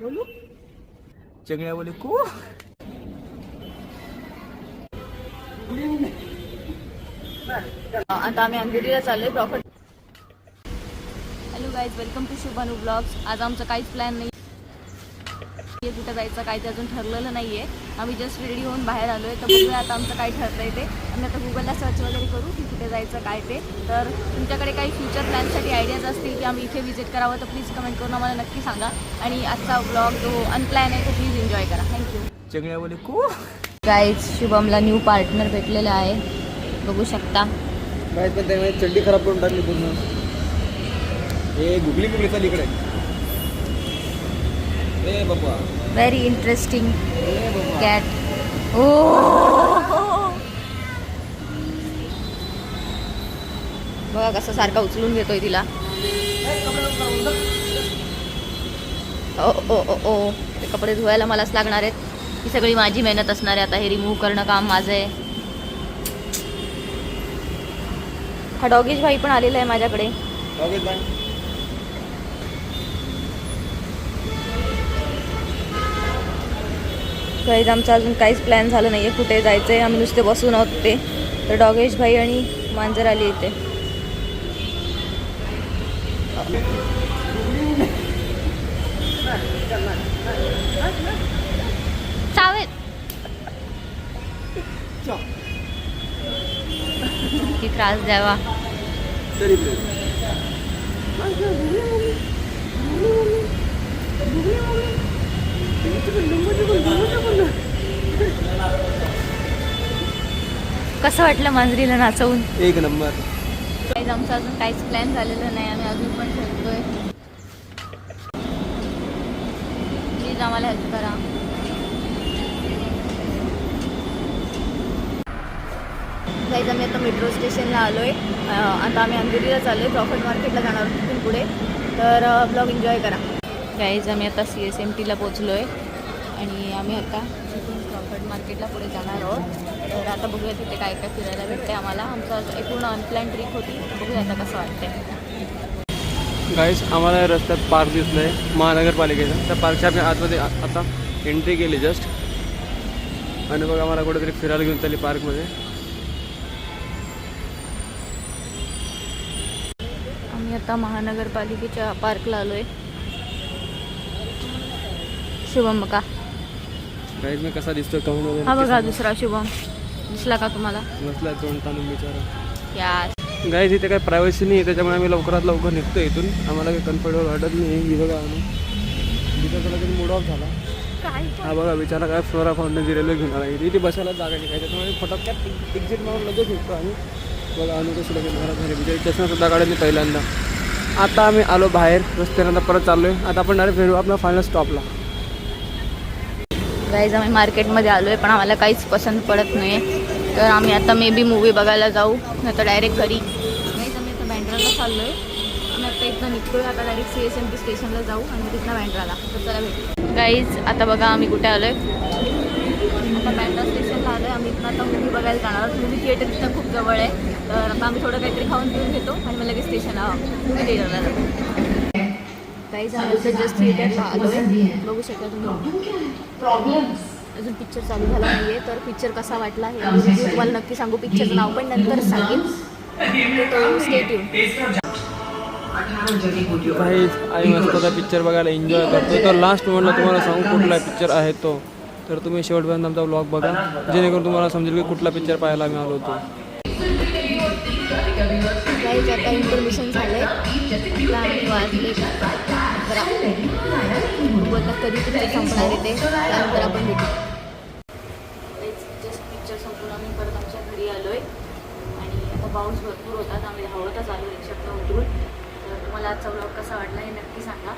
बोलू? चंगड्या बोले को आता आम्ही अंधेरीला चाललोय profit. Hello guys welcome to Shubhanu blogs आज आमचं काहीच प्लॅन नाही. आहे कुठं जायचं काय ते अजून ठरलेलं नाही आहे आम्ही जस्ट रेडी होऊन बाहेर आलो आहे तर बघूया आता आमचं काय ठरतं आहे ते. आम्ही आता गुगलला सर्च वगैरे करू की कुठे जायचं काय ते. तर तुमच्याकडे काही फ्युचर प्लॅनसाठी आयडियाज असतील की आम्ही इथे विजिट करावं तर प्लीज कमेंट करून आम्हाला नक्की सांगा. आणि आजचा ब्लॉग जो अनप्लॅन आहे तो प्लीज एन्जॉय करा. थँक्यू को. गाईज शुभमला न्यू पार्टनर भेटलेला आहे. बघू शकता. काय पण त्यामुळे चड्डी खराब करून टाकली पूर्ण. हे गुगली गुगली चाल इकडे. व्हेरी इंटरेस्टिंग कॅट ओ. बघा कसं सारखा उचलून घेतोय तिला. ओ ओ ओ ओ. ते कपडे धुवायला मलाच लागणार आहेत. ही सगळी माझी मेहनत असणार आहे आता. हे रिमूव्ह करणं काम माझं आहे. हा डॉगेश भाई पण आलेला आहे माझ्याकडे. गाईज आमचं अजून काहीच प्लॅन झालं नाही आहे कुठे जायचं आहे आम्ही नुसते बसून आहोत ते. तर डॉगेश भाई आणि मांजर आली इथे. त्रास द्यावा. कसं वाटलं मांजरीला नाचवून? एक नंबर. काहीच आमचं अजून काहीच प्लॅन झालेलं नाही आम्ही अजून पण ठरतोय प्लीज आम्हाला हेल्प करा. गाईज आम्ही आता मेट्रो स्टेशनला आलो आहे आता आम्ही अंधेरीला चाललो आहे प्रॉफिट मार्केटला जाणार आहोत तिथून पुढे. तर ब्लॉग एन्जॉय करा. गाईज आम्ही आता सी एस एम टीला पोचलो आहे आणि आम्ही आता तिथून प्रॉफिट मार्केटला पुढे जाणार आहोत. तर आता बघूया तिथे काय काय फिरायला भेटते आम्हाला. आमचं एक पूर्ण अनप्लॅन ट्रिप होती. बघूया आता कसं वाटतंय. गाईस आम्हाला रस्त्यात पार्क दिसलं आहे महानगरपालिकेचा. त्या पार्कच्या आम्ही आतमध्ये आता एंट्री केली जस्ट आणि बघा आम्हाला कुठेतरी फिरायला घेऊन चालली पार्कमध्ये आम्ही आता महानगरपालिकेच्या पार्कला आलो आहे शुभम बघा. गाईज मी कसा दिसतो कहून हा बघा दुसरा शुभम. दिसला का तुम्हाला? बसला तोंड ताणून बिचारा. या गाईज इथे काही प्रायव्हसी नाही आहे त्याच्यामुळे आम्ही लवकरात लवकर निघतो इथून. आम्हाला काही कम्फर्टेबल वाटत नाही ही बघा आम्ही. त्याला कधी मूड ऑफ झाला. काय हा बघा बिचारा काय फ्लोरा फाउंडनची रेल्वे घेऊन आला इथे इथे बसायला जागा नाही काय त्याच्यामुळे फटाक्यात एक्झिट मारून लगेच निघतो आम्ही. बघा अनु कशी लगेच घरात झाली बिचारी चष्मा सुद्धा काढत नाही पहिल्यांदा. आता आम्ही आलो बाहेर रस्त्यानंतर परत चाललो आहे आता आपण डायरेक्ट फिरू आपला फायनल स्टॉपला गाईज आम्ही मार्केटमध्ये आलो आहे पण आम्हाला काहीच पसंत पडत नाही तर आम्ही आता मे बी मूवी बघायला जाऊ नाही तर डायरेक्ट घरी. नाही तर आम्ही आता बँड्राला चाललो आहे आम्ही आता एकदा निघतो आहे आता direct C S M P स्टेशनला जाऊ आणि तिथनं बँड्राला तर चला भेटू. गाईज आता बघा आम्ही कुठे आलो आहे आता बँड्रा स्टेशनला आलो आहे आम्ही इथनं आता मूवी बघायला जाणार मूवी थिएटर तिथं खूप जवळ आहे. तर आता आम्ही थोडं काहीतरी खाऊन पिऊन घेतो आणि मग लगेच स्टेशनला मूवी थिएटरला जातो आम्ही इथं जस्ट थिएटरला आलो आहे. बघू शकता तुम्ही. अजून पिक्चर चालू झाला नाही आहे तर पिक्चर कसा वाटला हे review तुम्हाला नक्की सांगू. पिक्चरचं नाव पण नंतर सांगेन. काही आई मस्त आता पिक्चर बघायला. एन्जॉय करतो तर लास्ट मोमेंटला तुम्हाला सांगू कुठला पिक्चर आहे तो. तर तुम्ही शेवटपर्यंत आमचा ब्लॉग बघा. जेणेकरून तुम्हाला समजेल की कुठला पिक्चर पाहायला आलो होतो. काहीच आता इन्फॉर्मेशन झालं आहे आम्ही वाजले बोलता कधी पिक्चर संपणार येते ते? त्यानंतर आपण भेटू. जस्ट पिक्चर संपून आम्ही परत आमच्या घरी आलो आहे आणि आता पाऊस भरपूर होता तर आम्ही धावतच आलो रिक्षातनं उतरून. तर तुम्हाला आजचा ब्लॉग कसा वाटला हे नक्की सांगा.